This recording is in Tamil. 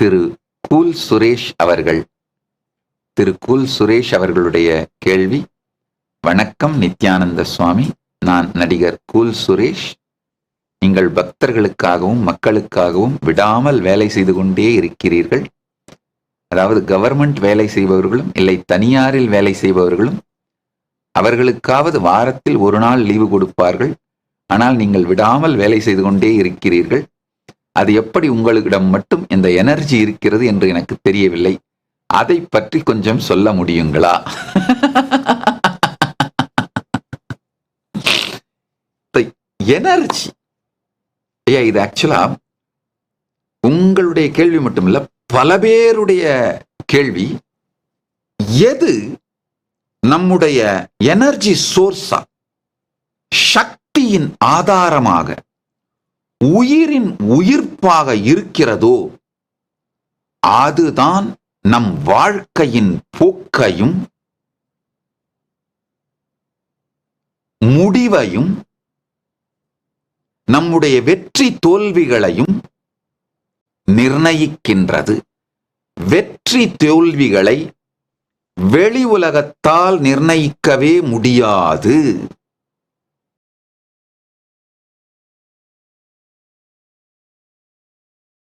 திரு கூல் சுரேஷ் அவர்கள். திரு கூல் சுரேஷ் அவர்களுடைய கேள்வி வணக்கம் நித்யானந்த சுவாமி நான் நடிகர் கூல் சுரேஷ். நீங்கள் பக்தர்களுக்காகவும் மக்களுக்காகவும் விடாமல் வேலை செய்து கொண்டே இருக்கிறீர்கள். அதாவது கவர்மெண்ட் வேலை செய்பவர்களும் இல்லை தனியாரில் வேலை செய்பவர்களும் அவர்களுக்காவது வாரத்தில் ஒரு நாள் லீவு கொடுப்பார்கள். ஆனால் நீங்கள் விடாமல் வேலை செய்து கொண்டே இருக்கிறீர்கள். அது எப்படி உங்களிடம் மட்டும் இந்த எனர்ஜி இருக்கிறது என்று எனக்கு தெரியவில்லை. அதை பற்றி கொஞ்சம் சொல்ல முடியுங்களா? எனர்ஜி. ஐயா இது ஆக்சுவலா உங்களுடைய கேள்வி மட்டுமில்ல பல பேருடைய கேள்வி. எது நம்முடைய எனர்ஜி சோர்ஸா சக்தியின் ஆதாரமாக உயிரின் உயிர்ப்பாக இருக்கிறதோ அதுதான் நம் வாழ்க்கையின் போக்கையும் முடிவையும் நம்முடைய வெற்றி தோல்விகளையும் நிர்ணயிக்கின்றது. வெற்றி தோல்விகளை வெளி உலகத்தால் நிர்ணயிக்கவே முடியாது.